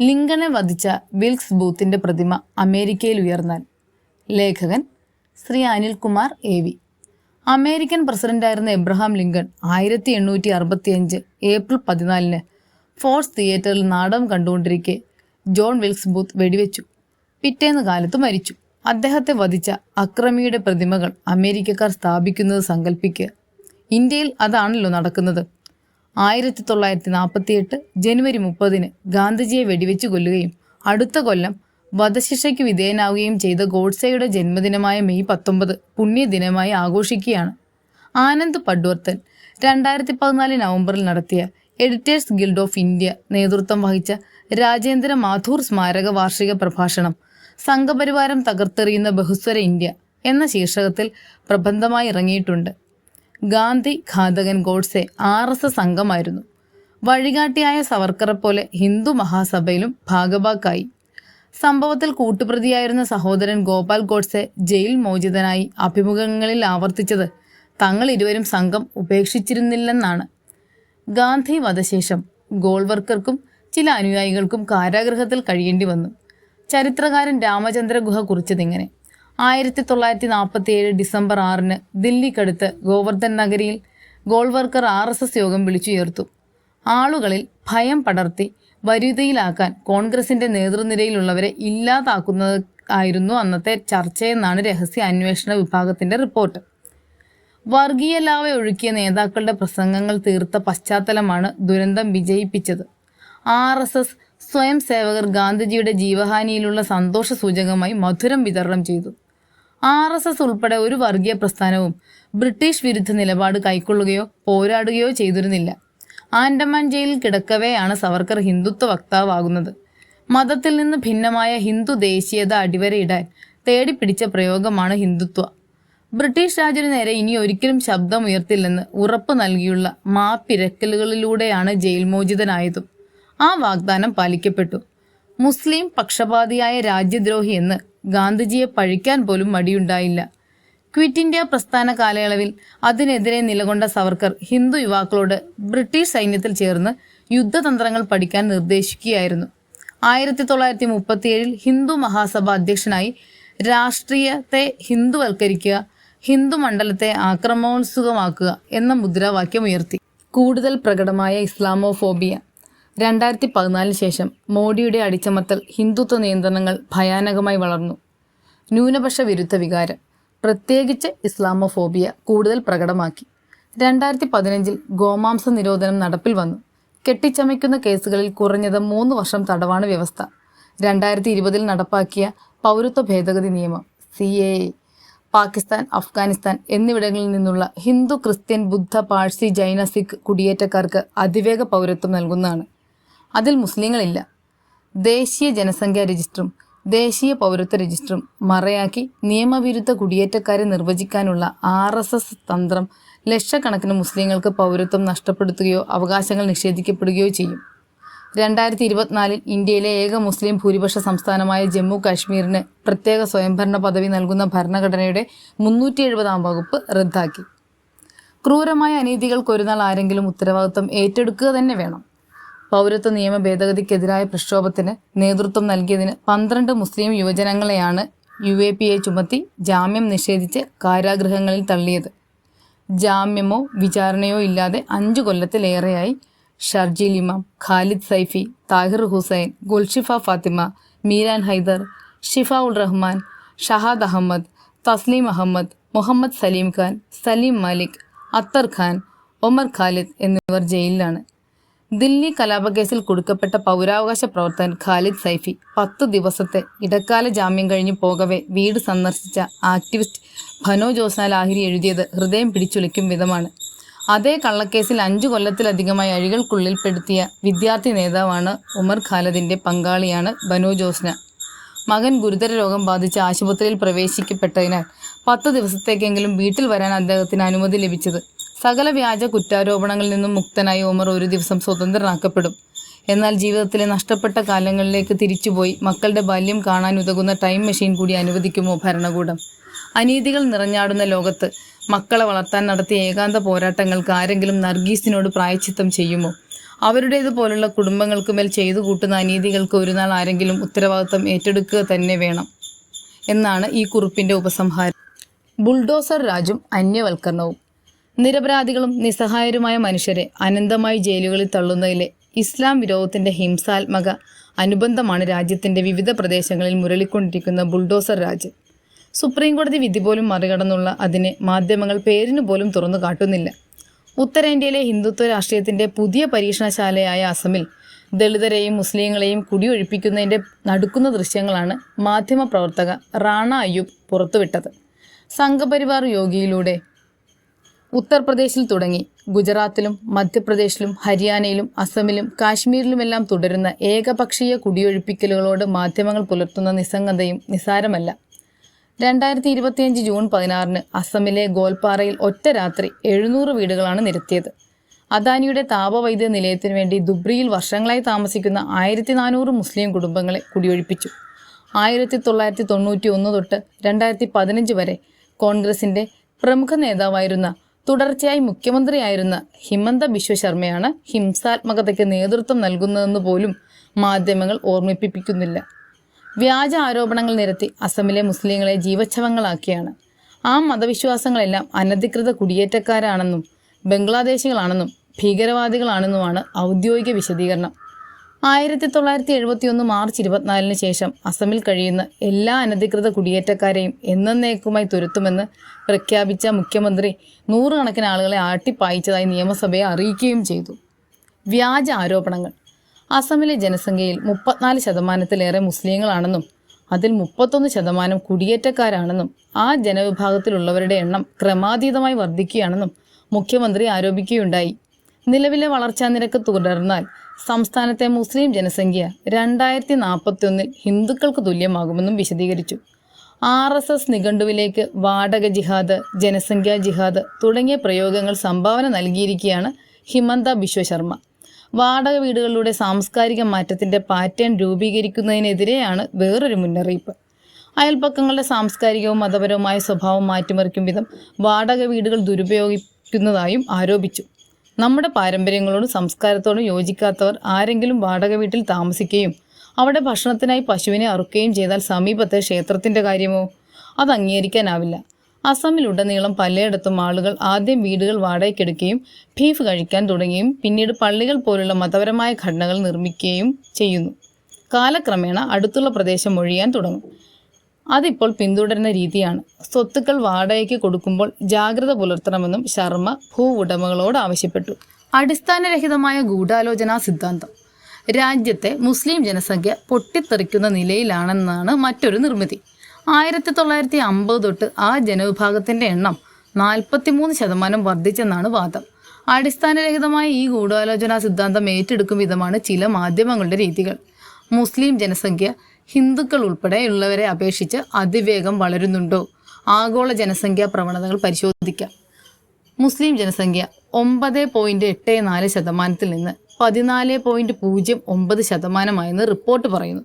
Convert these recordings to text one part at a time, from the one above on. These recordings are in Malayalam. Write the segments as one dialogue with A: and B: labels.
A: ലിങ്കനെ വധിച്ച വിൽക്സ് ബൂത്തിന്റെ പ്രതിമ അമേരിക്കയിൽ ഉയർന്നാൽ. ലേഖകൻ Shri Anilkumar A V. American പ്രസിഡന്റായിരുന്ന എബ്രഹാം ലിങ്കൺ ആയിരത്തി എണ്ണൂറ്റി അറുപത്തിയഞ്ച് ഏപ്രിൽ പതിനാലിന് ഫോർസ് തിയേറ്ററിൽ നാടകം കണ്ടുകൊണ്ടിരിക്കെ ജോൺ വിൽക്സ് ബൂത്ത് വെടിവെച്ചു. പിറ്റേന്ന് കാലത്ത് മരിച്ചു. അദ്ദേഹത്തെ വധിച്ച അക്രമിയുടെ പ്രതിമകൾ അമേരിക്കക്കാർ സ്ഥാപിക്കുന്നത് സങ്കല്പിക്കുക ഇന്ത്യയിൽ അതാണല്ലോ നടക്കുന്നത്. ആയിരത്തി തൊള്ളായിരത്തി നാൽപ്പത്തിയെട്ട് ജനുവരി മുപ്പതിന് ഗാന്ധിജിയെ വെടിവെച്ച് കൊല്ലുകയും അടുത്ത കൊല്ലം വധശിക്ഷയ്ക്ക് വിധേയനാവുകയും ചെയ്ത ഗോഡ്സെയുടെ ജന്മദിനമായ മെയ് പത്തൊമ്പത് പുണ്യദിനമായി ആഘോഷിക്കുകയാണ്. ആനന്ദ് പഡ്വർത്തൻ രണ്ടായിരത്തി പതിനാല് നവംബറിൽ നടത്തിയ എഡിറ്റേഴ്സ് ഗിൽഡ് ഓഫ് ഇന്ത്യ നേതൃത്വം വഹിച്ച രാജേന്ദ്ര മാഥൂർ സ്മാരക വാർഷിക പ്രഭാഷണം സംഘപരിവാരം തകർത്തെറിയുന്ന ബഹുസ്വര ഇന്ത്യ എന്ന ശീർഷകത്തിൽ പ്രബന്ധമായി ഇറങ്ങിയിട്ടുണ്ട്. ഗാന്ധി ഘാതകൻ ഗോഡ്സെ ആർ എസ് എസ് അംഗമായിരുന്നു വഴികാട്ടിയായ സവർക്കറെ പോലെ ഹിന്ദു മഹാസഭയിലും ഭാഗഭാക്കായി സംഭവത്തിൽ കൂട്ടുപ്രതിയായിരുന്ന സഹോദരൻ ഗോപാൽ ഗോഡ്സെ ജയിൽ മോചിതനായി അഭിമുഖങ്ങളിൽ ആവർത്തിച്ചത് തങ്ങൾ ഇരുവരും സംഘം ഉപേക്ഷിച്ചിരുന്നില്ലെന്നാണ്. ഗാന്ധി വധശേഷം ഗോൾവർക്കർക്കും ചില അനുയായികൾക്കും കാരാഗൃഹത്തിൽ കഴിയേണ്ടി വന്നു. ചരിത്രകാരൻ രാമചന്ദ്ര ഗുഹ കുറിച്ചതിങ്ങനെ. ആയിരത്തി തൊള്ളായിരത്തി നാൽപ്പത്തി ഏഴ് ഡിസംബർ ആറിന് ദില്ലിക്കടുത്ത് ഗോവർദ്ധൻ നഗരിയിൽ ഗോൾവർക്കർ ആർ എസ് എസ് യോഗം വിളിച്ചുയർത്തു. ആളുകളിൽ ഭയം പടർത്തി വരുതിയിലാക്കാൻ കോൺഗ്രസിന്റെ നേതൃനിരയിലുള്ളവരെ ഇല്ലാതാക്കുന്നത് ആയിരുന്നു അന്നത്തെ ചർച്ചയെന്നാണ് രഹസ്യ അന്വേഷണ വിഭാഗത്തിന്റെ റിപ്പോർട്ട്. വർഗീയ ലാവ ഒഴുക്കിയ നേതാക്കളുടെ പ്രസംഗങ്ങൾ തീർത്ത പശ്ചാത്തലമാണ് ദുരന്തം വിജയിപ്പിച്ചത്. ആർ എസ് എസ് സ്വയം സേവകർ ഗാന്ധിജിയുടെ ജീവഹാനിയിലുള്ള സന്തോഷ സൂചകമായി മധുരം വിതരണം ചെയ്തു. ആർ എസ് എസ് ഉൾപ്പെടെ ഒരു വർഗീയ പ്രസ്ഥാനവും ബ്രിട്ടീഷ് വിരുദ്ധ നിലപാട് കൈക്കൊള്ളുകയോ പോരാടുകയോ ചെയ്തിരുന്നില്ല. ആൻഡമാൻ ജയിലിൽ കിടക്കവെയാണ് സവർക്കർ ഹിന്ദുത്വ വക്താവാകുന്നത്. മതത്തിൽ നിന്ന് ഭിന്നമായ ഹിന്ദു ദേശീയത അടിവരയിടാൻ തേടിപ്പിടിച്ച പ്രയോഗമാണ് ഹിന്ദുത്വ. ബ്രിട്ടീഷ് രാജിനു നേരെ ഇനി ഒരിക്കലും ശബ്ദമുയർത്തില്ലെന്ന് ഉറപ്പ് നൽകിയുള്ള മാപ്പിരക്കലുകളിലൂടെയാണ് ജയിൽ മോചിതനായതും. ആ വാഗ്ദാനം പാലിക്കപ്പെട്ടു. മുസ്ലിം പക്ഷപാതിയായ രാജ്യദ്രോഹി എന്ന് ഗാന്ധിജിയെ പഴിക്കാൻ പോലും മടിയുണ്ടായില്ല. ക്വിറ്റ് ഇന്ത്യ പ്രസ്ഥാന കാലയളവിൽ അതിനെതിരെ നിലകൊണ്ട സവർക്കർ ഹിന്ദു യുവാക്കളോട് ബ്രിട്ടീഷ് സൈന്യത്തിൽ ചേർന്ന് യുദ്ധതന്ത്രങ്ങൾ പഠിക്കാൻ നിർദ്ദേശിക്കുകയായിരുന്നു. ആയിരത്തി തൊള്ളായിരത്തി മുപ്പത്തിയേഴിൽ ഹിന്ദു മഹാസഭ അധ്യക്ഷനായി രാഷ്ട്രീയത്തെ ഹിന്ദുവൽക്കരിക്കുക ഹിന്ദു മണ്ഡലത്തെ ആക്രമണോത്സുകമാക്കുക എന്ന മുദ്രാവാക്യം ഉയർത്തി. കൂടുതൽ പ്രകടമായ ഇസ്ലാമോഫോബിയ. രണ്ടായിരത്തി പതിനാലിന് ശേഷം മോഡിയുടെ അടിച്ചമർത്തൽ ഹിന്ദുത്വ നിയന്ത്രണങ്ങൾ ഭയാനകമായി വളർന്നു. ന്യൂനപക്ഷ വിരുദ്ധ വികാരം പ്രത്യേകിച്ച് ഇസ്ലാമോഫോബിയ കൂടുതൽ പ്രകടമാക്കി. രണ്ടായിരത്തി പതിനഞ്ചിൽ ഗോമാംസ നിരോധനം നടപ്പിൽ വന്നു. കെട്ടിച്ചമയ്ക്കുന്ന കേസുകളിൽ കുറഞ്ഞത് മൂന്ന് വർഷം തടവാണ് വ്യവസ്ഥ. രണ്ടായിരത്തി ഇരുപതിൽ നടപ്പാക്കിയ പൗരത്വ ഭേദഗതി നിയമം സി എ പാകിസ്ഥാൻ അഫ്ഗാനിസ്ഥാൻ എന്നിവിടങ്ങളിൽ നിന്നുള്ള ഹിന്ദു ക്രിസ്ത്യൻ ബുദ്ധ പാഴ്സി ജൈന സിഖ് കുടിയേറ്റക്കാർക്ക് അതിവേഗ പൗരത്വം നൽകുന്നതാണ്. അതിൽ മുസ്ലിങ്ങളില്ല. ദേശീയ ജനസംഖ്യാ രജിസ്റ്ററും ദേശീയ പൗരത്വ രജിസ്റ്ററും മറയാക്കി നിയമവിരുദ്ധ കുടിയേറ്റക്കാരെ നിർവചിക്കാനുള്ള ആർ എസ് എസ് തന്ത്രം ലക്ഷക്കണക്കിന് മുസ്ലിങ്ങൾക്ക് പൗരത്വം നഷ്ടപ്പെടുത്തുകയോ അവകാശങ്ങൾ നിഷേധിക്കപ്പെടുകയോ ചെയ്യും. രണ്ടായിരത്തി ഇരുപത്തിനാലിൽ ഇന്ത്യയിലെ ഏക മുസ്ലിം ഭൂരിപക്ഷ സംസ്ഥാനമായ ജമ്മു കാശ്മീരിന് പ്രത്യേക സ്വയംഭരണ പദവി നൽകുന്ന ഭരണഘടനയുടെ മുന്നൂറ്റി എഴുപതാം വകുപ്പ് റദ്ദാക്കി. ക്രൂരമായ അനീതികൾക്ക് ഒരുനാൾ ആരെങ്കിലും ഉത്തരവാദിത്വം ഏറ്റെടുക്കുക തന്നെ വേണം. പൗരത്വ നിയമ ഭേദഗതിക്കെതിരായ പ്രക്ഷോഭത്തിന് നേതൃത്വം നൽകിയതിന് പന്ത്രണ്ട് മുസ്ലിം യുവജനങ്ങളെയാണ് യു എ പി എ ചുമത്തി ജാമ്യം നിഷേധിച്ച് കാരാഗൃഹങ്ങളിൽ തള്ളിയത്. ജാമ്യമോ വിചാരണയോ ഇല്ലാതെ അഞ്ചു കൊല്ലത്തിലേറെയായി ഷർജീൽ ഇമാം ഖാലിദ് സൈഫി താഹിർ ഹുസൈൻ ഗുൽഷിഫ ഫാത്തിമ മീരാൻ ഹൈദർ ഷിഫ ഉൾ റഹ്മാൻ ഷഹാദ് അഹമ്മദ് തസ്ലീം അഹമ്മദ് മുഹമ്മദ് സലീം ഖാൻ സലീം മാലിക് അത്തർ ഖാൻ ഒമർ ഖാലിദ് എന്നിവർ ജയിലിലാണ്. ദില്ലി കലാപക്കേസിൽ കൊടുക്കപ്പെട്ട പൗരാവകാശ പ്രവർത്തകൻ ഖാലിദ് സൈഫി പത്ത് ദിവസത്തെ ഇടക്കാല ജാമ്യം കഴിഞ്ഞ് പോകവെ വീട് സന്ദർശിച്ച ആക്ടിവിസ്റ്റ് ഭനോ ജോസ്ന ലാഹിരി എഴുതിയത് ഹൃദയം പിടിച്ചുലയ്ക്കും വിധമാണ്. അതേ കള്ളക്കേസിൽ അഞ്ചു കൊല്ലത്തിലധികമായി അഴികൾക്കുള്ളിൽ പെടുത്തിയ വിദ്യാർത്ഥി നേതാവാണ് ഉമർ ഖാലിദിന്റെ പങ്കാളിയാണ് ബനോ ജോസ്ന മകൻ ഗുരുതര രോഗം ബാധിച്ച് ആശുപത്രിയിൽ പ്രവേശിക്കപ്പെട്ടതിനാൽ പത്ത് ദിവസത്തേക്കെങ്കിലും വീട്ടിൽ വരാൻ അദ്ദേഹത്തിന് അനുമതി ലഭിച്ചത് സകല വ്യാജ കുറ്റാരോപണങ്ങളിൽ നിന്നും മുക്തനായി ഉമർ ഒരു ദിവസം സ്വതന്ത്രനാക്കപ്പെടും. എന്നാൽ ജീവിതത്തിലെ നഷ്ടപ്പെട്ട കാലങ്ങളിലേക്ക് തിരിച്ചുപോയി മക്കളുടെ ബാല്യം കാണാൻ ഉതകുന്ന ടൈം മെഷീൻ കൂടി അനുവദിക്കുമോ ഭരണകൂടം? അനീതികൾ നിറഞ്ഞാടുന്ന ലോകത്ത് മക്കളെ വളർത്താൻ നടത്തിയ ഏകാന്ത പോരാട്ടങ്ങൾക്ക് ആരെങ്കിലും നർഗീസിനോട് പ്രായച്ചിത്തം ചെയ്യുമോ? അവരുടേതുപോലുള്ള കുടുംബങ്ങൾക്ക് മേൽ ചെയ്തു കൂട്ടുന്ന അനീതികൾക്ക് ഒരു നാൾ ആരെങ്കിലും ഉത്തരവാദിത്വം ഏറ്റെടുക്കുക തന്നെ വേണം എന്നാണ് ഈ കുറിപ്പിന്റെ ഉപസംഹാരം. ബുൾഡോസർ രാജും അന്യവൽക്കരണവും. നിരപരാധികളും നിസ്സഹായരുമായ മനുഷ്യരെ അനന്തമായി ജയിലുകളിൽ തള്ളുന്നതിലെ ഇസ്ലാം വിരോധത്തിന്റെ ഹിംസാത്മക അനുബന്ധമാണ് രാജ്യത്തിന്റെ വിവിധ പ്രദേശങ്ങളിൽ മുരളിക്കൊണ്ടിരിക്കുന്ന ബുൾഡോസർ രാജ് സുപ്രീം കോടതി വിധി പോലും മറികടന്നുള്ള അതിനെ മാധ്യമങ്ങൾ പേരിനു പോലും തുറന്നു കാട്ടുന്നില്ല. ഉത്തരേന്ത്യയിലെ ഹിന്ദുത്വ രാഷ്ട്രീയത്തിന്റെ പുതിയ പരീക്ഷണശാലയായ അസമിൽ ദളിതരെയും മുസ്ലിങ്ങളെയും കുടിയൊഴിപ്പിക്കുന്നതിന്റെ നടുക്കുന്ന ദൃശ്യങ്ങളാണ് മാധ്യമപ്രവർത്തക റാണ അയ്യൂബ് പുറത്തുവിട്ടത്. സംഘപരിവാർ യോഗിയിലൂടെ ഉത്തർപ്രദേശിൽ തുടങ്ങി. ഗുജറാത്തിലും മധ്യപ്രദേശിലും ഹരിയാനയിലും അസമിലും കാശ്മീരിലുമെല്ലാം തുടരുന്ന ഏകപക്ഷീയ കുടിയൊഴിപ്പിക്കലുകളോട് മാധ്യമങ്ങൾ പുലർത്തുന്ന നിസ്സംഗതയും നിസാരമല്ല രണ്ടായിരത്തി ഇരുപത്തിയഞ്ച് ജൂൺ പതിനാറിന് അസമിലെ ഗോൽപാറയിൽ ഒറ്റ രാത്രി എഴുന്നൂറ് വീടുകളാണ് നിരത്തിയത്. അദാനിയുടെ താപവൈദ്യുത നിലയത്തിനു വേണ്ടി ദുബ്രിയിൽ വർഷങ്ങളായി താമസിക്കുന്ന ആയിരത്തി നാനൂറ് മുസ്ലിം കുടുംബങ്ങളെ കുടിയൊഴിപ്പിച്ചു. ആയിരത്തി തൊള്ളായിരത്തി തൊണ്ണൂറ്റി ഒന്ന് തൊട്ട് രണ്ടായിരത്തി പതിനഞ്ച് വരെ കോൺഗ്രസിന്റെ പ്രമുഖ നേതാവായിരുന്ന തുടർച്ചയായി മുഖ്യമന്ത്രിയായിരുന്ന ഹിമന്ത ബിശ്വ ശർമ്മയാണ് ഹിംസാത്മകതയ്ക്ക് നേതൃത്വം നൽകുന്നതെന്ന് പോലും മാധ്യമങ്ങൾ ഓർമ്മിപ്പിക്കുന്നില്ല വ്യാജ ആരോപണങ്ങൾ നിരത്തി അസമിലെ മുസ്ലിങ്ങളെ ജീവച്ഛവങ്ങളാക്കിയാണ്. ആ മതവിശ്വാസങ്ങളെല്ലാം അനധികൃത കുടിയേറ്റക്കാരാണെന്നും ബംഗ്ലാദേശികളാണെന്നും ഭീകരവാദികളാണെന്നുമാണ് ഔദ്യോഗിക വിശദീകരണം. ആയിരത്തി തൊള്ളായിരത്തി എഴുപത്തി ഒന്ന് മാർച്ച് ഇരുപത്തിനാലിന് ശേഷം അസമിൽ കഴിയുന്ന എല്ലാ അനധികൃത കുടിയേറ്റക്കാരെയും എന്നേക്കുമായി തുരുത്തുമെന്ന് പ്രഖ്യാപിച്ച മുഖ്യമന്ത്രി നൂറുകണക്കിന് ആളുകളെ ആട്ടിപ്പായിച്ചതായി നിയമസഭയെ അറിയിക്കുകയും ചെയ്തു. വ്യാജ ആരോപണങ്ങൾ. അസമിലെ ജനസംഖ്യയിൽ മുപ്പത്തിനാല് ശതമാനത്തിലേറെ മുസ്ലിങ്ങളാണെന്നും അതിൽ മുപ്പത്തൊന്ന് ശതമാനം കുടിയേറ്റക്കാരാണെന്നും ആ ജനവിഭാഗത്തിലുള്ളവരുടെ എണ്ണം ക്രമാതീതമായി വർദ്ധിക്കുകയാണെന്നും മുഖ്യമന്ത്രി ആരോപിക്കുകയുണ്ടായി. നിലവിലെ വളർച്ചാ നിരക്ക് തുടർന്നാൽ സംസ്ഥാനത്തെ മുസ്ലിം ജനസംഖ്യ രണ്ടായിരത്തി നാൽപ്പത്തിയൊന്നിൽ ഹിന്ദുക്കൾക്ക് തുല്യമാകുമെന്നും വിശദീകരിച്ചു. ആർ എസ് എസ് നിഘണ്ടുവിലേക്ക് വാടക ജിഹാദ് ജനസംഖ്യാ ജിഹാദ് തുടങ്ങിയ പ്രയോഗങ്ങൾ സംഭാവന നൽകിയിരിക്കുകയാണ് ഹിമന്ത ബിശ്വശർമ്മ വാടക വീടുകളിലൂടെ സാംസ്കാരിക മാറ്റത്തിന്റെ പാറ്റേൺ രൂപീകരിക്കുന്നതിനെതിരെയാണ് വേറൊരു മുന്നറിയിപ്പ്. അയൽപ്പക്കങ്ങളുടെ സാംസ്കാരികവും മതപരവുമായ സ്വഭാവം മാറ്റിമറിക്കും വിധം വാടക വീടുകൾ ദുരുപയോഗിക്കുന്നതായും ആരോപിച്ചു. നമ്മുടെ പാരമ്പര്യങ്ങളോടും സംസ്കാരത്തോടും യോജിക്കാത്തവർ ആരെങ്കിലും വാടക വീട്ടിൽ താമസിക്കുകയും അവിടെ ഭക്ഷണത്തിനായി പശുവിനെ അറുക്കുകയും ചെയ്താൽ സമീപത്തെ ക്ഷേത്രത്തിന്റെ കാര്യമോ? അത് അംഗീകരിക്കാനാവില്ല. അസമിലുടനീളം പലയിടത്തും ആളുകൾ ആദ്യം വീടുകൾ വാടകയ്ക്കെടുക്കുകയും ബീഫ് കഴിക്കാൻ തുടങ്ങുകയും പിന്നീട് പള്ളികൾ പോലുള്ള മതപരമായ ഘടനകൾ നിർമ്മിക്കുകയും ചെയ്യുന്നു. കാലക്രമേണ അടുത്തുള്ള പ്രദേശം ഒഴിയാൻ തുടങ്ങും. അതിപ്പോൾ പിന്തുടരുന്ന രീതിയാണ്. സ്വത്തുക്കൾ വാടകയ്ക്ക് കൊടുക്കുമ്പോൾ ജാഗ്രത പുലർത്തണമെന്നും ശർമ്മ ഭൂ ഉടമകളോട് ആവശ്യപ്പെട്ടു. അടിസ്ഥാനരഹിതമായ ഗൂഢാലോചനാ സിദ്ധാന്തം. രാജ്യത്തെ മുസ്ലിം ജനസംഖ്യ പൊട്ടിത്തെറിക്കുന്ന നിലയിലാണെന്നാണ് മറ്റൊരു നിർമ്മിതി. ആയിരത്തി തൊള്ളായിരത്തി അമ്പത് തൊട്ട് ആ ജനവിഭാഗത്തിന്റെ എണ്ണം നാൽപ്പത്തിമൂന്ന് ശതമാനം വർദ്ധിച്ചെന്നാണ് വാദം. അടിസ്ഥാനരഹിതമായ ഈ ഗൂഢാലോചനാ സിദ്ധാന്തം ഏറ്റെടുക്കും വിധമാണ് ചില മാധ്യമങ്ങളുടെ രീതികൾ. മുസ്ലിം ജനസംഖ്യ ഹിന്ദുക്കൾ ഉൾപ്പെടെയുള്ളവരെ അപേക്ഷിച്ച് അതിവേഗം വളരുന്നുണ്ടോ? ആഗോള ജനസംഖ്യാ പ്രവണതകൾ പരിശോധിക്കാം. മുസ്ലിം ജനസംഖ്യ ഒമ്പത് പോയിന്റ് എട്ട് നാല് ശതമാനത്തിൽ നിന്ന് പതിനാല് പോയിന്റ് പൂജ്യം ഒമ്പത് ശതമാനമായെന്ന് റിപ്പോർട്ട് പറയുന്നു.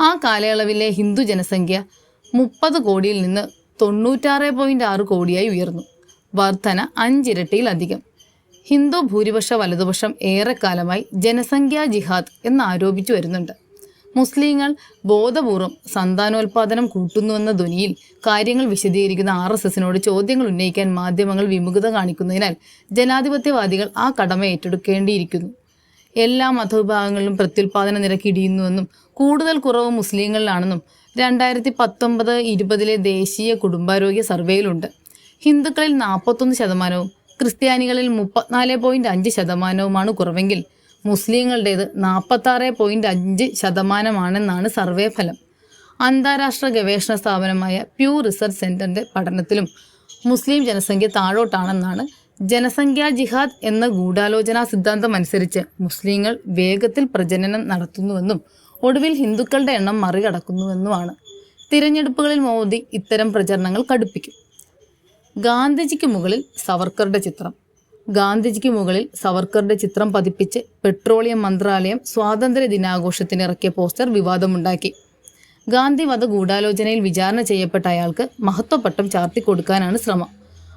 A: ആ കാലയളവിലെ ഹിന്ദു ജനസംഖ്യ മുപ്പത് കോടിയിൽ നിന്ന് തൊണ്ണൂറ്റാറ് പോയിന്റ് ആറ് കോടിയായി ഉയർന്നു. വർധന അഞ്ചിരട്ടിയിലധികം. ഹിന്ദു ഭൂരിപക്ഷ വലതുപക്ഷം ഏറെക്കാലമായി ജനസംഖ്യാ ജിഹാദ് എന്ന് ആരോപിച്ചു വരുന്നുണ്ട്. മുസ്ലിങ്ങൾ ബോധപൂർവം സന്താനോൽപാദനം കൂട്ടുന്നുവെന്ന ധ്വനിയിൽ കാര്യങ്ങൾ വിശദീകരിക്കുന്ന ആർ എസ് എസിനോട് ചോദ്യങ്ങൾ ഉന്നയിക്കാൻ മാധ്യമങ്ങൾ വിമുഖത കാണിക്കുന്നതിനാൽ ജനാധിപത്യവാദികൾ ആ കടമ ഏറ്റെടുക്കേണ്ടിയിരിക്കുന്നു. എല്ലാ മതവിഭാഗങ്ങളിലും പ്രത്യുൽപാദന നിരക്ക് ഇടിയുന്നുവെന്നും കൂടുതൽ കുറവ് മുസ്ലിങ്ങളിലാണെന്നും രണ്ടായിരത്തി പത്തൊമ്പത് ഇരുപതിലെ ദേശീയ കുടുംബാരോഗ്യ സർവേയിലുണ്ട്. ഹിന്ദുക്കളിൽ നാൽപ്പത്തൊന്ന് ശതമാനവും ക്രിസ്ത്യാനികളിൽ മുപ്പത്തിനാല് പോയിന്റ് അഞ്ച് ശതമാനവുമാണ് കുറവെങ്കിൽ മുസ്ലിങ്ങളുടേത് നാൽപ്പത്താറ് പോയിന്റ് അഞ്ച് ശതമാനമാണെന്നാണ് സർവേ ഫലം. അന്താരാഷ്ട്ര ഗവേഷണ സ്ഥാപനമായ പ്യൂ റിസർച്ച് സെന്ററിന്റെ പഠനത്തിലും മുസ്ലിം ജനസംഖ്യ താഴോട്ടാണെന്നാണ് ജനസംഖ്യാ ജിഹാദ് എന്ന ഗൂഢാലോചനാ സിദ്ധാന്തം അനുസരിച്ച് മുസ്ലിങ്ങൾ വേഗത്തിൽ പ്രജനനം നടത്തുന്നുവെന്നും ഒടുവിൽ ഹിന്ദുക്കളുടെ എണ്ണം മറികടക്കുന്നുവെന്നുമാണ്. തിരഞ്ഞെടുപ്പുകളിൽ മോദി ഇത്തരം പ്രചരണങ്ങൾ കടുപ്പിക്കും. ഗാന്ധിജിക്ക് മുകളിൽ സവർക്കറുടെ ചിത്രം. ഗാന്ധിജിക്ക് മുകളിൽ സവർക്കറുടെ ചിത്രം പതിപ്പിച്ച് പെട്രോളിയം മന്ത്രാലയം സ്വാതന്ത്ര്യ ദിനാഘോഷത്തിന് ഇറക്കിയ പോസ്റ്റർ വിവാദമുണ്ടാക്കി. ഗാന്ധി വധ ഗൂഢാലോചനയിൽ വിചാരണ ചെയ്യപ്പെട്ട അയാൾക്ക് ചാർത്തി കൊടുക്കാനാണ് ശ്രമം.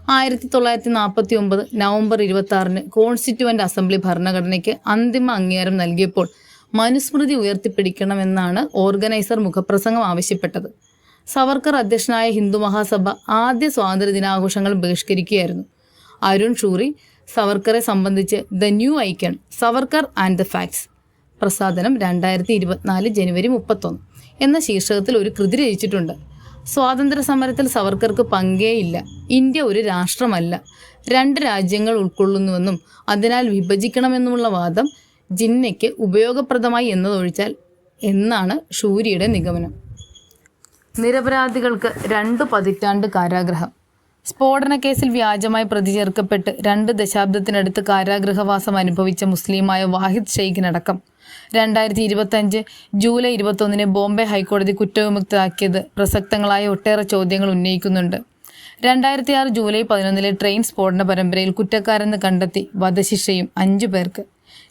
A: ആയിരത്തി തൊള്ളായിരത്തി നാൽപ്പത്തി ഒമ്പത് നവംബർ ഇരുപത്തി ആറിന് കോൺസ്റ്റിറ്റ്യുവന്റ് അസംബ്ലി ഭരണഘടനയ്ക്ക് അന്തിമ അംഗീകാരം നൽകിയപ്പോൾ മനുസ്മൃതി ഉയർത്തിപ്പിടിക്കണമെന്നാണ് ഓർഗനൈസർ മുഖപ്രസംഗം ആവശ്യപ്പെട്ടത്. സവർക്കർ അധ്യക്ഷനായ ഹിന്ദു മഹാസഭ ആദ്യ സ്വാതന്ത്ര്യ ദിനാഘോഷങ്ങൾ ബഹിഷ്കരിക്കുകയായിരുന്നു. അരുൺ ഷൂറി സവർക്കറെ സംബന്ധിച്ച് the new icon Savarkar and the facts പ്രസാദനം രണ്ടായിരത്തി ഇരുപത്തിനാല് ജനുവരി മുപ്പത്തൊന്ന്. എന്ന ശീർഷകത്തിൽ ഒരു കൃതി രചിച്ചിട്ടുണ്ട്. സ്വാതന്ത്ര്യ സമരത്തിൽ സവർക്കർക്ക് പങ്കേയില്ല ഇന്ത്യ ഒരു രാഷ്ട്രമല്ല. രണ്ട് രാജ്യങ്ങൾ ഉൾക്കൊള്ളുന്നുവെന്നും അതിനാൽ വിഭജിക്കണമെന്നുമുള്ള വാദം ജിന്നയ്ക്ക് ഉപയോഗപ്രദമായി എന്നതൊഴിച്ചാൽ എന്നാണ് ഷൂരിയുടെ നിഗമനം. നിരപരാധികൾക്ക് രണ്ട് പതിറ്റാണ്ട് കാരാഗ്രഹം. സ്ഫോടന കേസിൽ വ്യാജമായി പ്രതി ചേർക്കപ്പെട്ട് രണ്ട് ദശാബ്ദത്തിനടുത്ത് കാരാഗൃഹവാസം അനുഭവിച്ച മുസ്ലിമായ വാഹിദ് ഷെയ്ഖിനടക്കം. രണ്ടായിരത്തി ഇരുപത്തഞ്ച് ജൂലൈ ഇരുപത്തൊന്നിന് ബോംബെ ഹൈക്കോടതി കുറ്റവിമുക്തരാക്കിയത് പ്രസക്തങ്ങളായ ഒട്ടേറെ ചോദ്യങ്ങൾ ഉന്നയിക്കുന്നുണ്ട്. രണ്ടായിരത്തി ആറ് ജൂലൈ പതിനൊന്നിലെ ട്രെയിൻ സ്ഫോടന പരമ്പരയിൽ കുറ്റക്കാരെന്ന് കണ്ടെത്തി വധശിക്ഷയും അഞ്ചു പേർക്ക്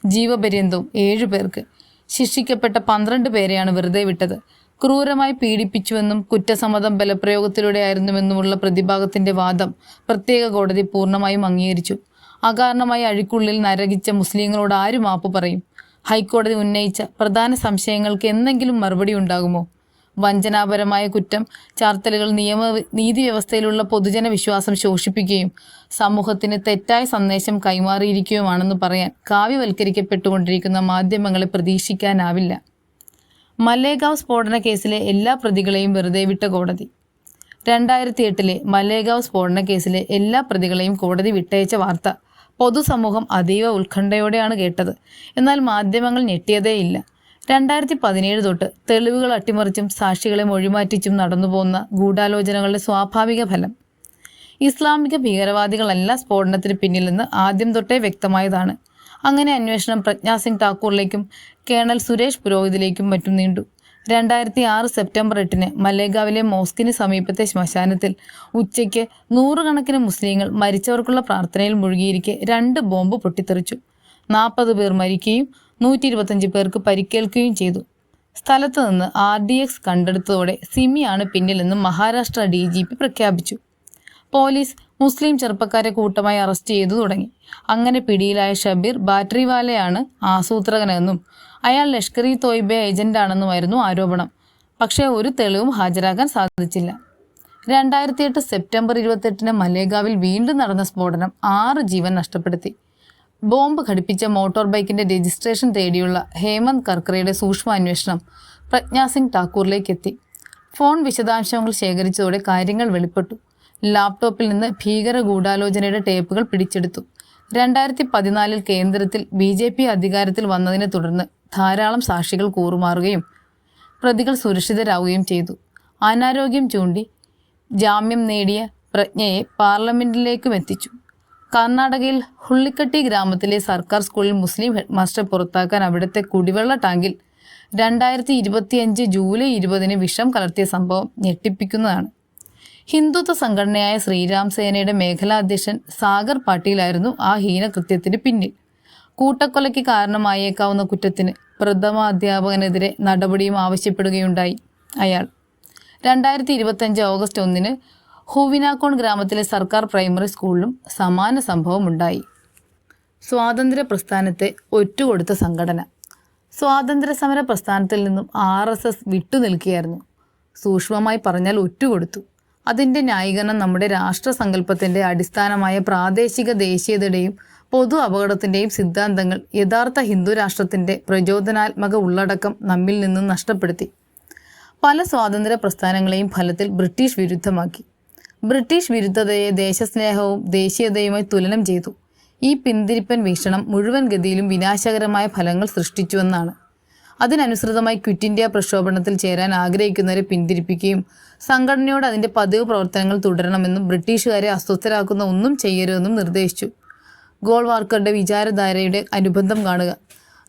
A: ജീവപര്യന്തവും ഏഴു പേർക്ക്. ശിക്ഷിക്കപ്പെട്ട പന്ത്രണ്ട് പേരെയാണ് വെറുതെ വിട്ടത്. ക്രൂരമായി പീഡിപ്പിച്ചുവെന്നും കുറ്റസമ്മതം ബലപ്രയോഗത്തിലൂടെയായിരുന്നുവെന്നുമുള്ള പ്രതിഭാഗത്തിന്റെ വാദം പ്രത്യേക കോടതി പൂർണമായും അംഗീകരിച്ചു. അകാരണമായി അഴിക്കുള്ളിൽ നരകിച്ച മുസ്ലിങ്ങളോട് ആരും മാപ്പ് പറയും? ഹൈക്കോടതി ഉന്നയിച്ച പ്രധാന സംശയങ്ങൾക്ക് എന്തെങ്കിലും മറുപടി ഉണ്ടാകുമോ? വഞ്ചനാപരമായ കുറ്റം ചാർത്തലുകൾ നിയമ നീതി വ്യവസ്ഥയിലുള്ള പൊതുജന വിശ്വാസം ശോഷിപ്പിക്കുകയും സമൂഹത്തിന് തെറ്റായ സന്ദേശം കൈമാറിയിരിക്കുകയുമാണെന്ന് പറയാൻ കാവ്യവൽക്കരിക്കപ്പെട്ടുകൊണ്ടിരിക്കുന്ന മാധ്യമങ്ങളെ പ്രതീക്ഷിക്കാനാവില്ല. മല്ലേഗാവ് സ്ഫോടന കേസിലെ എല്ലാ പ്രതികളെയും വെറുതെ വിട്ട കോടതി. രണ്ടായിരത്തി എട്ടിലെ മലേഗാവ് സ്ഫോടന കേസിലെ എല്ലാ പ്രതികളെയും കോടതി വിട്ടയച്ച വാർത്ത പൊതുസമൂഹം അതീവ ഉത്കണ്ഠയോടെയാണ് കേട്ടത്. എന്നാൽ മാധ്യമങ്ങൾ ഞെട്ടിയതേയില്ല രണ്ടായിരത്തി പതിനേഴ് തൊട്ട് തെളിവുകൾ അട്ടിമറിച്ചും സാക്ഷികളെ മൊഴിമാറ്റിച്ചും നടന്നുപോകുന്ന ഗൂഢാലോചനകളുടെ സ്വാഭാവിക ഫലം. ഇസ്ലാമിക ഭീകരവാദികളല്ല സ്ഫോടനത്തിന് പിന്നിലെന്ന് ആദ്യം തൊട്ടേ വ്യക്തമായതാണ്. അങ്ങനെ അന്വേഷണം പ്രജ്ഞാസിംഗ് സിംഗ് ഠാക്കൂറിലേക്കും കേണൽ സുരേഷ് പുരോഹിതിലേക്കും മറ്റും നീണ്ടു. രണ്ടായിരത്തി ആറ് സെപ്റ്റംബർ എട്ടിന് മലേഗാവിലെ മോസ്കിന് സമീപത്തെ ശ്മശാനത്തിൽ ഉച്ചയ്ക്ക് നൂറുകണക്കിന് മുസ്ലിങ്ങൾ മരിച്ചവർക്കുള്ള പ്രാർത്ഥനയിൽ മുഴുകിയിരിക്കെ രണ്ട് ബോംബ് പൊട്ടിത്തെറിച്ചു. നാൽപ്പത് പേർ മരിക്കുകയും നൂറ്റി ഇരുപത്തഞ്ച് പേർക്ക് പരിക്കേൽക്കുകയും ചെയ്തു. സ്ഥലത്ത് നിന്ന് ആർ ഡി എക്സ് കണ്ടെടുത്തതോടെ സിമിയാണ് പിന്നിലെന്ന് മഹാരാഷ്ട്ര ഡി ജി പി പ്രഖ്യാപിച്ചു. പോലീസ് മുസ്ലിം ചെറുപ്പക്കാരെ കൂട്ടമായി അറസ്റ്റ് ചെയ്തു തുടങ്ങി. അങ്ങനെ പിടിയിലായ ഷബീർ ബാറ്ററിവാലയാണ് ആസൂത്രകനെന്നും അയാൾ ലഷ്കർ ഇ തോയ്ബ ഏജന്റാണെന്നുമായിരുന്നു ആരോപണം. പക്ഷേ ഒരു തെളിവും ഹാജരാകാൻ സാധിച്ചില്ല. രണ്ടായിരത്തി എട്ട് സെപ്റ്റംബർ ഇരുപത്തെട്ടിന് മലേഗാവിൽ വീണ്ടും നടന്ന സ്ഫോടനം ആറ് ജീവൻ നഷ്ടപ്പെടുത്തി. ബോംബ് ഘടിപ്പിച്ച മോട്ടോർ ബൈക്കിന്റെ രജിസ്ട്രേഷൻ തേടിയുള്ള ഹേമന്ത് കർക്കറയുടെ സൂക്ഷ്മ അന്വേഷണം പ്രജ്ഞാസിംഗ് ഠാക്കൂറിലേക്ക് എത്തി ഫോൺ വിശദാംശങ്ങൾ ശേഖരിച്ചതോടെ കാര്യങ്ങൾ വെളിപ്പെട്ടു. ലാപ്ടോപ്പിൽ നിന്ന് ഭീകര ഗൂഢാലോചനയുടെ ടേപ്പുകൾ പിടിച്ചെടുത്തു. രണ്ടായിരത്തി പതിനാലിൽ കേന്ദ്രത്തിൽ ബി ജെ പി അധികാരത്തിൽ വന്നതിനെ തുടർന്ന് ധാരാളം സാക്ഷികൾ കൂറുമാറുകയും പ്രതികൾ സുരക്ഷിതരാവുകയും ചെയ്തു. അനാരോഗ്യം ചൂണ്ടി ജാമ്യം നേടിയ പ്രജ്ഞയെ പാർലമെന്റിലേക്കും എത്തിച്ചു. കർണാടകയിൽ ഹുള്ളിക്കട്ടി ഗ്രാമത്തിലെ സർക്കാർ സ്കൂളിൽ മുസ്ലിം ഹെഡ്മാസ്റ്റർ പുറത്താക്കാൻ അവിടുത്തെ കുടിവെള്ള ടാങ്കിൽ രണ്ടായിരത്തി ഇരുപത്തിയഞ്ച് ജൂലൈ ഇരുപതിന് വിഷം കലർത്തിയ സംഭവം ഞെട്ടിപ്പിക്കുന്നതാണ്. ഹിന്ദുത്വ സംഘടനയായ ശ്രീരാം സേനയുടെ മേഖലാ അധ്യക്ഷൻ സാഗർ പാട്ടീലായിരുന്നു ആ ഹീനകൃത്യത്തിന് പിന്നിൽ. കൂട്ടക്കൊലയ്ക്ക് കാരണമായേക്കാവുന്ന കുറ്റത്തിന് പ്രഥമ അധ്യാപകനെതിരെ നടപടിയും ആവശ്യപ്പെടുകയുണ്ടായി അയാൾ. രണ്ടായിരത്തി ഇരുപത്തഞ്ച് ഓഗസ്റ്റ് ഒന്നിന് ഹൂവിനാക്കോൺ ഗ്രാമത്തിലെ സർക്കാർ പ്രൈമറി സ്കൂളിലും സമാന സംഭവം ഉണ്ടായി സ്വാതന്ത്ര്യ പ്രസ്ഥാനത്തെ ഒറ്റുകൊടുത്ത സംഘടന. സ്വാതന്ത്ര്യ സമര പ്രസ്ഥാനത്തിൽ നിന്നും ആർ എസ് എസ് വിട്ടുനിൽക്കുകയായിരുന്നു സൂക്ഷ്മമായി പറഞ്ഞാൽ ഒറ്റുകൊടുത്തു. അതിന്റെ ന്യായീകരണം നമ്മുടെ രാഷ്ട്രസങ്കല്പത്തിന്റെ അടിസ്ഥാനമായ പ്രാദേശിക ദേശീയതയുടെയും പൊതു അപകടത്തിന്റെയും സിദ്ധാന്തങ്ങൾ യഥാർത്ഥ ഹിന്ദു രാഷ്ട്രത്തിന്റെ പ്രചോദനാത്മക ഉള്ളടക്കം നമ്മിൽ നിന്നും നഷ്ടപ്പെടുത്തി. പല സ്വാതന്ത്ര്യ പ്രസ്ഥാനങ്ങളെയും ഫലത്തിൽ ബ്രിട്ടീഷ് വിരുദ്ധമാക്കി. ബ്രിട്ടീഷ് വിരുദ്ധതയെ ദേശസ്നേഹവും ദേശീയതയുമായി തുലനം ചെയ്തു. ഈ പിന്തിരിപ്പൻ വീക്ഷണം മുഴുവൻ ഗതിയിലും വിനാശകരമായ ഫലങ്ങൾ സൃഷ്ടിച്ചുവെന്നാണ്. അതിനനുസൃതമായി ക്വിറ്റ് ഇന്ത്യ പ്രക്ഷോഭണത്തിൽ ചേരാൻ ആഗ്രഹിക്കുന്നവരെ പിന്തിരിപ്പിക്കുകയും സംഘടനയോട് അതിന്റെ പതിവ് പ്രവർത്തനങ്ങൾ തുടരണമെന്നും ബ്രിട്ടീഷുകാരെ അസ്വസ്ഥരാക്കുന്ന ഒന്നും ചെയ്യരുതെന്നും നിർദ്ദേശിച്ചു. ഗോൾവാർക്കറുടെ വിചാരധാരയുടെ അനുബന്ധം കാണുക.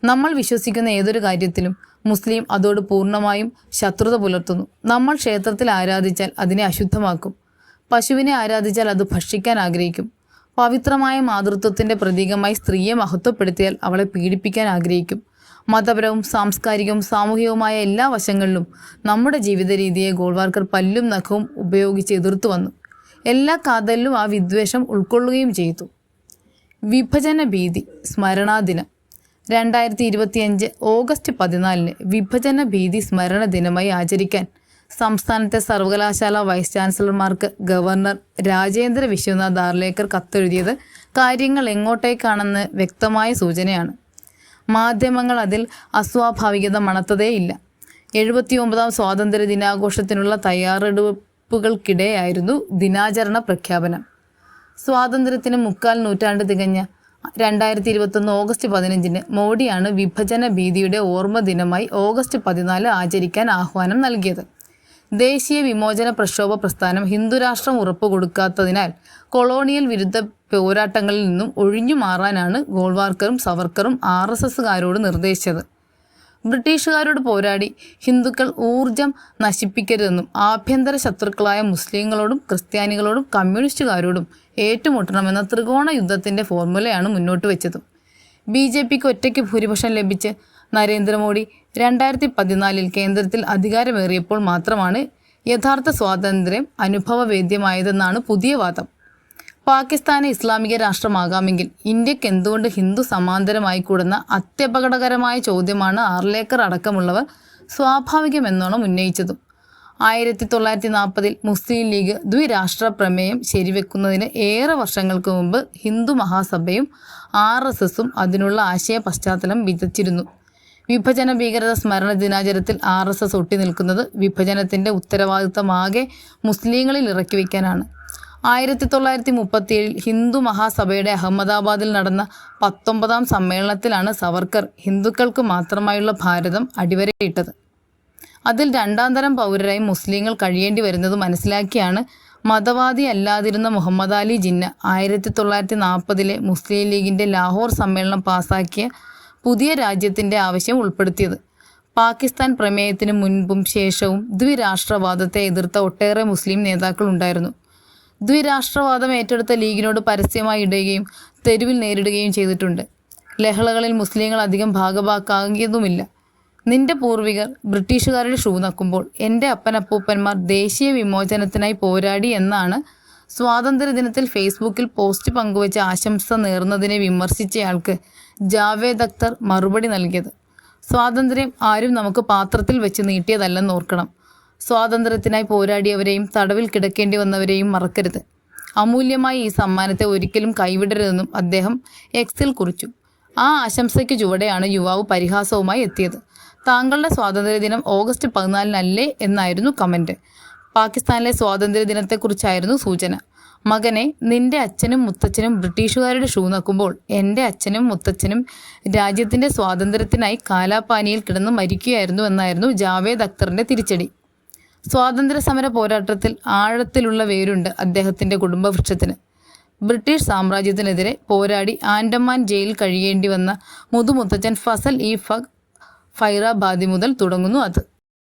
A: നമ്മൾ വിശ്വസിക്കുന്ന ഏതൊരു കാര്യത്തിലും മുസ്ലിം അതോട് പൂർണമായും ശത്രുത പുലർത്തുന്നു. നമ്മൾ ക്ഷേത്രത്തിൽ ആരാധിച്ചാൽ അതിനെ അശുദ്ധമാക്കും. പശുവിനെ ആരാധിച്ചാൽ അത് ഭക്ഷിക്കാൻ ആഗ്രഹിക്കും. പവിത്രമായ മാതൃത്വത്തിന്റെ പ്രതീകമായി സ്ത്രീയെ മഹത്വപ്പെടുത്തിയാൽ അവളെ പീഡിപ്പിക്കാൻ ആഗ്രഹിക്കും. മതപരവും സാംസ്കാരികവും സാമൂഹികവുമായ എല്ലാ വശങ്ങളിലും നമ്മുടെ ജീവിത രീതിയെ ഗോൾവാർക്കർ പല്ലും നഖവും ഉപയോഗിച്ച് എതിർത്തു വന്നു. എല്ലാ കാതലിലും ആ വിദ്വേഷം ഉൾക്കൊള്ളുകയും ചെയ്തു. വിഭജന ഭീതി സ്മരണാദിനം. രണ്ടായിരത്തി ഇരുപത്തിയഞ്ച് ഓഗസ്റ്റ് പതിനാലിന് വിഭജന ഭീതി സ്മരണ ദിനമായി ആചരിക്കാൻ സംസ്ഥാനത്തെ സർവകലാശാല വൈസ് ചാൻസലർമാർക്ക് ഗവർണർ രാജേന്ദ്ര വിശ്വനാഥ് ആർലേക്കർ കത്തെഴുതിയത് കാര്യങ്ങൾ എങ്ങോട്ടേക്കാണെന്ന് വ്യക്തമായ സൂചനയാണ്. മാധ്യമങ്ങൾ അതിൽ അസ്വാഭാവികത മണത്തതേയില്ല. എഴുപത്തി ഒമ്പതാം സ്വാതന്ത്ര്യ ദിനാഘോഷത്തിനുള്ള തയ്യാറെടുപ്പുകൾക്കിടെയായിരുന്നു ദിനാചരണ പ്രഖ്യാപനം. സ്വാതന്ത്ര്യത്തിന് മുക്കാൽ നൂറ്റാണ്ട് തികഞ്ഞ രണ്ടായിരത്തി ഇരുപത്തൊന്ന് ഓഗസ്റ്റ് പതിനഞ്ചിന് മോഡിയാണ് വിഭജന ഭീതിയുടെ ഓർമ്മ ദിനമായി ഓഗസ്റ്റ് പതിനാല് ആചരിക്കാൻ ആഹ്വാനം നൽകിയത്. ദേശീയ വിമോചന പ്രക്ഷോഭ പ്രസ്ഥാനം ഹിന്ദുരാഷ്ട്രം ഉറപ്പുകൊടുക്കാത്തതിനാൽ കൊളോണിയൽ വിരുദ്ധ പോരാട്ടങ്ങളിൽ നിന്നും ഒഴിഞ്ഞു മാറാനാണ് ഗോൾവാർക്കറും സവർക്കറും ആർ എസ് എസ്സുകാരോട് നിർദ്ദേശിച്ചത്. ബ്രിട്ടീഷുകാരോട് പോരാടി ഹിന്ദുക്കൾ ഊർജം നശിപ്പിക്കരുതെന്നും ആഭ്യന്തര ശത്രുക്കളായ മുസ്ലിങ്ങളോടും ക്രിസ്ത്യാനികളോടും കമ്മ്യൂണിസ്റ്റുകാരോടും ഏറ്റുമുട്ടണമെന്ന ത്രികോണ യുദ്ധത്തിന്റെ ഫോർമുലയാണ് മുന്നോട്ട് വെച്ചതും. ബി ജെ പിക്ക് ഒറ്റയ്ക്ക് ഭൂരിപക്ഷം ലഭിച്ച് നരേന്ദ്രമോദി രണ്ടായിരത്തി പതിനാലിൽ കേന്ദ്രത്തിൽ അധികാരമേറിയപ്പോൾ മാത്രമാണ് യഥാർത്ഥ സ്വാതന്ത്ര്യം അനുഭവവേദ്യമായതെന്നാണ് പുതിയ വാദം. പാകിസ്ഥാനെ ഇസ്ലാമിക രാഷ്ട്രമാകാമെങ്കിൽ ഇന്ത്യയ്ക്ക് എന്തുകൊണ്ട് ഹിന്ദു സമാന്തരമായി കൂടുന്ന അത്യപകടകരമായ ചോദ്യമാണ് ആർലേക്കർ അടക്കമുള്ളവർ സ്വാഭാവികമെന്നോണം ഉന്നയിച്ചതും. ആയിരത്തി തൊള്ളായിരത്തി നാൽപ്പതിൽ മുസ്ലിം ലീഗ് ദ്വിരാഷ്ട്ര പ്രമേയം ശരിവെക്കുന്നതിന് ഏറെ വർഷങ്ങൾക്ക് മുമ്പ് ഹിന്ദു മഹാസഭയും ആർ എസ് എസും അതിനുള്ള ആശയ പശ്ചാത്തലം വിതച്ചിരുന്നു. വിഭജന ഭീകരത സ്മരണ ദിനാചരണത്തിൽ ആർ എസ് എസ് ഒട്ടി നിൽക്കുന്നത് വിഭജനത്തിന്റെ ഉത്തരവാദിത്തമാകെ മുസ്ലിങ്ങളിൽ ഇറക്കി വയ്ക്കാനാണ്. ആയിരത്തി തൊള്ളായിരത്തി മുപ്പത്തിയേഴിൽ ഹിന്ദു മഹാസഭയുടെ അഹമ്മദാബാദിൽ നടന്ന പത്തൊമ്പതാം സമ്മേളനത്തിലാണ് സവർക്കർ ഹിന്ദുക്കൾക്ക് മാത്രമായുള്ള ഭാരതം അടിവരയിട്ടത്. അതിൽ രണ്ടാം തരം പൗരരായി മുസ്ലിങ്ങൾ കഴിയേണ്ടി വരുന്നത് മനസ്സിലാക്കിയാണ് മതവാദി അല്ലാതിരുന്ന മുഹമ്മദ് അലി ജിന്ന. ആയിരത്തി തൊള്ളായിരത്തി നാൽപ്പതിലെ മുസ്ലിം ലീഗിന്റെ ലാഹോർ സമ്മേളനം പാസാക്കിയ പുതിയ രാജ്യത്തിന്റെ ആവശ്യം ഉൾപ്പെടുത്തിയത്. പാകിസ്ഥാൻ പ്രമേയത്തിന് മുൻപും ശേഷവും ദ്വിരാഷ്ട്രവാദത്തെ എതിർത്ത ഒട്ടേറെ മുസ്ലിം നേതാക്കൾ ഉണ്ടായിരുന്നു. ദ്വിരാഷ്ട്രവാദം ഏറ്റെടുത്ത ലീഗിനോട് പരസ്യമായി ഇടുകയും തെരുവിൽ നേരിടുകയും ചെയ്തിട്ടുണ്ട്. ലഹളകളിൽ മുസ്ലിങ്ങൾ അധികം ഭാഗഭാക്കാകിയതുമില്ല നിന്റെ പൂർവികർ ബ്രിട്ടീഷുകാരുടെ ഷൂ നക്കുമ്പോൾ എന്റെ അപ്പനപ്പൂപ്പന്മാർ ദേശീയ വിമോചനത്തിനായി പോരാടി എന്നാണ് സ്വാതന്ത്ര്യദിനത്തിൽ ഫേസ്ബുക്കിൽ പോസ്റ്റ് പങ്കുവച്ച ആശംസ നേർന്നതിനെ വിമർശിച്ചയാൾക്ക് ജാവേദ് അക്തർ മറുപടി നൽകിയത്. സ്വാതന്ത്ര്യം ആരും നമുക്ക് പാത്രത്തിൽ വെച്ച് നീട്ടിയതല്ലെന്ന് ഓർക്കണം. സ്വാതന്ത്ര്യത്തിനായി പോരാടിയവരെയും തടവിൽ കിടക്കേണ്ടി വന്നവരെയും മറക്കരുത്. അമൂല്യമായ ഈ സമ്മാനത്തെ ഒരിക്കലും കൈവിടരുതെന്നും അദ്ദേഹം എക്സിൽ കുറിച്ചു. ആ ആശംസയ്ക്ക് ചുവടെയാണ് യുവാവ് പരിഹാസവുമായി എത്തിയത്. താങ്കളുടെ സ്വാതന്ത്ര്യദിനം ഓഗസ്റ്റ് പതിനാലിനല്ലേ എന്നായിരുന്നു കമന്റ് പാകിസ്ഥാനിലെ സ്വാതന്ത്ര്യദിനത്തെക്കുറിച്ചായിരുന്നു സൂചന. മകനെ നിന്റെ അച്ഛനും മുത്തച്ഛനും ബ്രിട്ടീഷുകാരുടെ ഷൂ നക്കുമ്പോൾ എന്റെ അച്ഛനും മുത്തച്ഛനും രാജ്യത്തിന്റെ സ്വാതന്ത്ര്യത്തിനായി കാലാപാനിയിൽ കിടന്ന് മരിക്കുകയായിരുന്നു എന്നായിരുന്നു ജാവേദ് അക്തറിന്റെ തിരിച്ചടി. സ്വാതന്ത്ര്യ സമര പോരാട്ടത്തിൽ ആഴത്തിലുള്ള വേരുണ്ട് അദ്ദേഹത്തിന്റെ കുടുംബവൃക്ഷത്തിന്. ബ്രിട്ടീഷ് സാമ്രാജ്യത്തിനെതിരെ പോരാടി ആൻഡമാൻ ജയിലിൽ കഴിയേണ്ടി വന്ന മുതുമുത്തച്ഛൻ ഫസൽ ഇ ഫഗ് ഫൈറാബാദി മുതൽ തുടങ്ങുന്നു അത്.